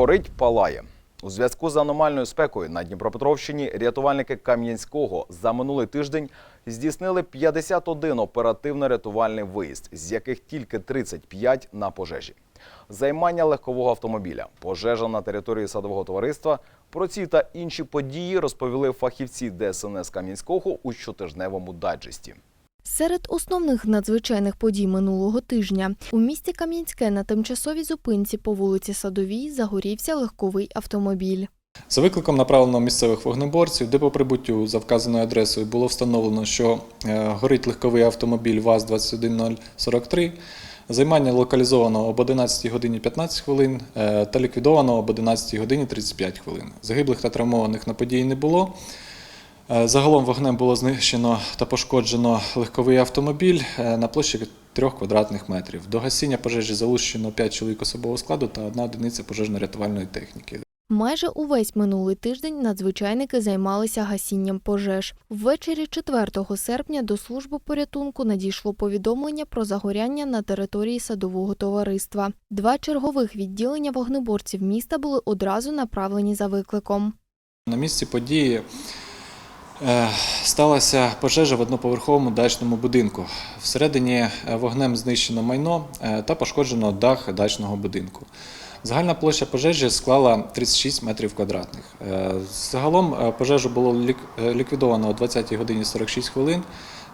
Горить палає. У зв'язку з аномальною спекою на Дніпропетровщині рятувальники Кам'янського за минулий тиждень здійснили 51 оперативно-рятувальний виїзд, з яких тільки 35 на пожежі. Займання легкового автомобіля, пожежа на території садового товариства. Про ці та інші події розповіли фахівці ДСНС Кам'янського у щотижневому дайджесті. Серед основних надзвичайних подій минулого тижня у місті Кам'янське на тимчасовій зупинці по вулиці Садовій загорівся легковий автомобіль. За викликом направлено місцевих вогнеборців, де по прибуттю за вказаною адресою було встановлено, що е, горить легковий автомобіль ВАЗ-21043. Займання локалізовано об 11 годині 15 хвилин е, та ліквідовано об 11 годині 35 хвилин. Загиблих та травмованих на події не було. Е, Загалом вогнем було знищено та пошкоджено легковий автомобіль е, на площі 3 квадратних метрів. До гасіння пожежі залучено 5 чоловік особового складу та одна одиниця пожежно-рятувальної техніки. Майже увесь минулий тиждень надзвичайники займалися гасінням пожеж. Ввечері 4 серпня до служби порятунку надійшло повідомлення про загоряння на території садового товариства. Два чергових відділення вогнеборців міста були одразу направлені за викликом. На місці події сталася пожежа в одноповерховому дачному будинку. Всередині е, вогнем знищено майно е, та пошкоджено дах дачного будинку. Загальна площа пожежі склала 36 метрів квадратних. Е, Загалом е, пожежу було е, ліквідовано о 20 годині 46 хвилин.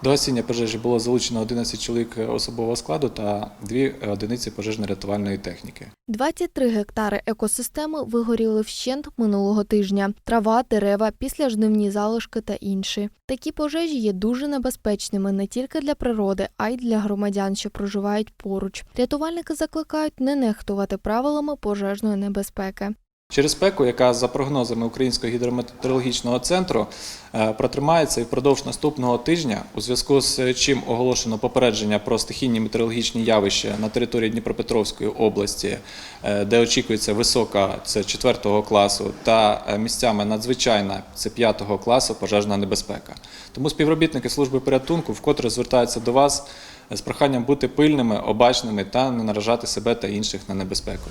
До гасіння пожежі було залучено 11 чоловік особового складу та 2 одиниці пожежно-рятувальної техніки. 23 гектари екосистеми вигоріли вщент минулого тижня. Трава, дерева, післяжнивні залишки та інші. Такі пожежі є дуже небезпечними не тільки для природи, а й для громадян, що проживають поруч. Рятувальники закликають не нехтувати правилами пожежної небезпеки. Через спеку, яка за прогнозами Українського гідрометеорологічного центру е, протримається і впродовж наступного тижня, у зв'язку з чим оголошено попередження про стихійні метеорологічні явища на території Дніпропетровської області, е, де очікується висока це 4 класу, та е, місцями надзвичайна це 5 класу пожежна небезпека. Тому співробітники служби порятунку вкотре звертаються до вас з проханням бути пильними, обачними та не наражати себе та інших на небезпеку.